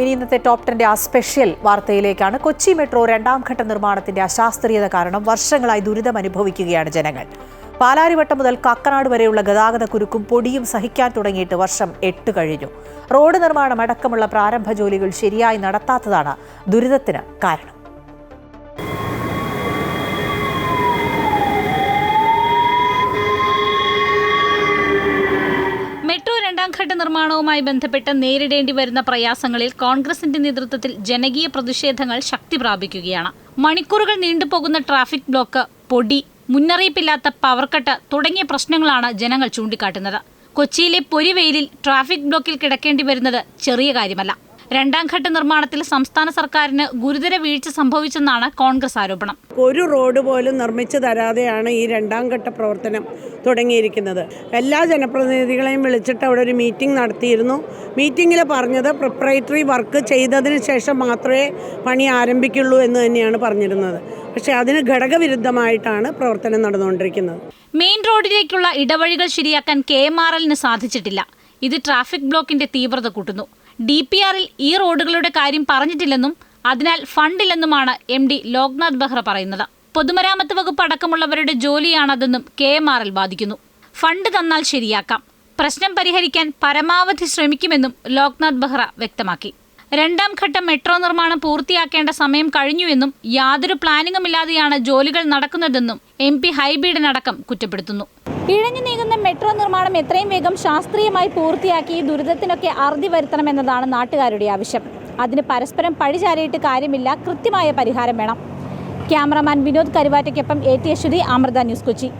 ഇനി ഇന്നത്തെ ടോപ് ടെന്റെ ആ സ്പെഷ്യൽ വാർത്തയിലേക്കാണ് കൊച്ചി മെട്രോ രണ്ടാം ഘട്ട നിർമ്മാണത്തിന്റെ അശാസ്ത്രീയത കാരണം വർഷങ്ങളായി ദുരിതം അനുഭവിക്കുകയാണ് ജനങ്ങൾ. പാലാരിവട്ടം മുതൽ കക്കനാട് വരെയുള്ള ഗതാഗത കുരുക്കും പൊടിയും സഹിക്കാൻ തുടങ്ങിയിട്ട് വർഷം എട്ട് കഴിഞ്ഞു. റോഡ് നിർമ്മാണം അടക്കമുള്ള പ്രാരംഭ ജോലികൾ ശരിയായി നടത്താത്തതാണ് ദുരിതത്തിന് കാരണം മെട്രോ രണ്ടാം ഘട്ട നിർമ്മാണവുമായി ബന്ധപ്പെട്ട് നേരിടേണ്ടി വരുന്ന പ്രയാസങ്ങളിൽ കോൺഗ്രസിന്റെ നേതൃത്വത്തിൽ ജനകീയ പ്രതിഷേധങ്ങൾ ശക്തി പ്രാപിക്കുകയാണ്. മണിക്കൂറുകൾ നീണ്ടുപോകുന്ന ട്രാഫിക് ബ്ലോക്ക് പൊടി മുന്നറിയിപ്പില്ലാത്ത പവർ കട്ട് തുടങ്ങിയ പ്രശ്നങ്ങളാണ് ജനങ്ങൾ ചൂണ്ടിക്കാട്ടുന്നത്. കൊച്ചിയിലെ പൊരിവെയിലിൽ ട്രാഫിക് ബ്ലോക്കിൽ കിടക്കേണ്ടി വരുന്നത് ചെറിയ കാര്യമല്ല. രണ്ടാം ഘട്ട നിർമ്മാണത്തിൽ സംസ്ഥാന സർക്കാരിന് ഗുരുതര വീഴ്ച സംഭവിച്ചെന്നാണ് കോൺഗ്രസ് ആരോപണം. ഒരു റോഡ് പോലും നിർമ്മിച്ചു തരാതെയാണ് ഈ രണ്ടാം ഘട്ട പ്രവർത്തനം തുടങ്ങിയിരിക്കുന്നത്. എല്ലാ ജനപ്രതിനിധികളെയും വിളിച്ചിട്ട് അവിടെ ഒരു മീറ്റിംഗ് നടത്തിയിരുന്നു. മീറ്റിങ്ങിൽ പറഞ്ഞത് പ്രിപ്പറേറ്ററി വർക്ക് ചെയ്തതിന് ശേഷം മാത്രമേ പണി ആരംഭിക്കുള്ളൂ എന്ന് തന്നെയാണ് പറഞ്ഞിരുന്നത്. പക്ഷേ അതിന് ഘടകവിരുദ്ധമായിട്ടാണ് പ്രവർത്തനം നടന്നുകൊണ്ടിരിക്കുന്നത്. മെയിൻ റോഡിലേക്കുള്ള ഇടവഴികൾ ശരിയാക്കാൻ കെ എം ആർ എല്ലിന് സാധിച്ചിട്ടില്ല. ഇത് ട്രാഫിക് ബ്ലോക്കിന്റെ തീവ്രത കൂട്ടുന്നു. ഡി പി ആറിൽ ഈ റോഡുകളുടെ കാര്യം പറഞ്ഞിട്ടില്ലെന്നും അതിനാൽ ഫണ്ടില്ലെന്നുമാണ് എം ഡി ലോക്നാഥ് ബെഹ്റ പറയുന്നത്. പൊതുമരാമത്ത് വകുപ്പ് അടക്കമുള്ളവരുടെ ജോലിയാണതെന്നും കെ എം ആറിൽ വാദിക്കുന്നു. ഫണ്ട് തന്നാൽ ശരിയാക്കാം. പ്രശ്നം പരിഹരിക്കാൻ പരമാവധി ശ്രമിക്കുമെന്നും ലോക്നാഥ് ബെഹ്റ വ്യക്തമാക്കി. രണ്ടാം ഘട്ടം മെട്രോ നിർമ്മാണം പൂർത്തിയാക്കേണ്ട സമയം കഴിഞ്ഞുവെന്നും യാതൊരു പ്ലാനിങ്ങുമില്ലാതെയാണ് ജോലികൾ നടക്കുന്നതെന്നും എം പി ഹൈബീഡിനടക്കം കുറ്റപ്പെടുത്തുന്നു. ഇഴഞ്ഞു നീങ്ങുന്ന മെട്രോ നിർമ്മാണം എത്രയും വേഗം ശാസ്ത്രീയമായി പൂർത്തിയാക്കി ദുരിതത്തിനൊക്കെ അറുതി വരുത്തണമെന്നതാണ് നാട്ടുകാരുടെ ആവശ്യം. അതിന് പരസ്പരം പഴിചാരിയിട്ട് കാര്യമില്ല കൃത്യമായ പരിഹാരം വേണം. Cameraman Vinod കരുവാറ്റയ്ക്കൊപ്പം A T Aswathy Amrita news Kochi.